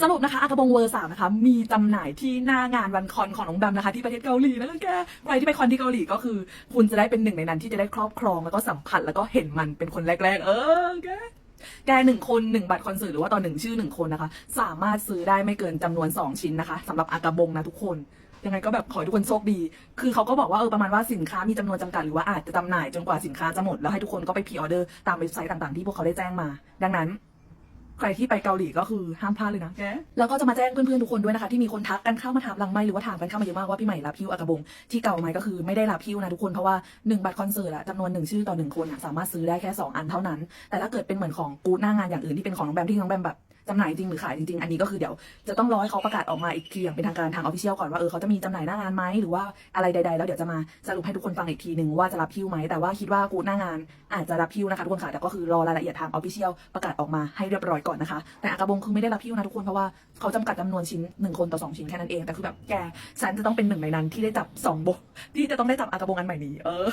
สรุปนะคะอากาบงเวอร์สามนะคะมีจำหน่ายที่หน้างานวันคอนของน้องแบมนะคะที่ประเทศเกาหลีนะคะแกใครที่ไปคอนที่เกาหลีก็คือ คุณจะได้เป็นหนึ่งในนั้นที่จะได้ครอบครองแล้วก็สัมผัสแล้วก็เห็นมันเป็นคนแรก ๆ เออแกแกหนึ่งคนหนึ่งบัตรคอนเสิร์ตหรือว่าต่อหนึ่งชื่อหนึ่งคนนะคะ สามารถซื้อได้ไม่เกินจำนวน 2 ชิ้นนะคะสำหรับอากาบงนะทุกคนยังไงก็แบบขอให้ทุกคนโชคดี คือเขาก็บอกว่าเออประมาณว่าสินค้ามีจำนวนจำกัดหรือว่าอาจจะจำหน่ายจนกว่าสินค้าจะหมดแล้วให้ทุกคนก็ไปพรีออเดอร์ตามเว็บไซต์ต่างๆที่พวกเขาได้แจ้งมา ดังนั้น ใครที่ไปเกาหลีก็คือห้ามพลาดเลยนะแกแล้วก็จะมาแจ้งเพื่อนๆทุกคนด้วยนะคะที่มีคนทักกันเข้ามาถามหลังไม่หรือว่าถามกันเข้ามาเยอะมากว่าพี่ใหม่รับพิ้วอากาบงที่เก่าไหมก็คือไม่ได้รับพิ้วนะทุกคนเพราะว่าหนึ่งบัตรคอนเสิร์ตอะจำนวนหนึ่งชื่อต่อหนึ่งคนอะสามารถซื้อได้แค่สองอันเท่านั้น แต่ถ้าเกิดเป็นเหมือนของกู๊ดหน้างานอย่างอื่นที่เป็นของน้องแบมที่น้องแบมแบบ จำหน่ายจริงหรือขายจริงๆ อันนี้ก็คือเดี๋ยวจะต้องรอให้เขาประกาศออกมาอีกทีอย่างเป็นทางการทางออฟฟิเชียลก่อนว่าเออเขาจะมีจำหน่ายหน้างานไหมหรือว่าอะไรใด ๆ แล้วเดี๋ยวจะมาสรุปให้ทุกคนฟังอีกทีหนึ่งว่าจะรับพิ้วไหมแต่ว่าคิดว่ากูหน้างานอาจจะรับพิ้วนะคะทุกคนค่ะแต่ก็คือรอรายละเอียดทางออฟฟิเชียลประกาศออกมาให้เรียบร้อยก่อนนะคะ แต่อากาบงคือไม่ได้รับพิ้วนะทุกคนเพราะว่าเขาจำกัดจำนวนชิ้นหนึ่งคนต่อสองชิ้นแค่นั้นเองแต่คือแบบแกฉันจะต้องเป็นหนึ่งในนั้นที่ได้จับสองโบที่จะต้องได้จับอากาบงอันใหม่นี้เออ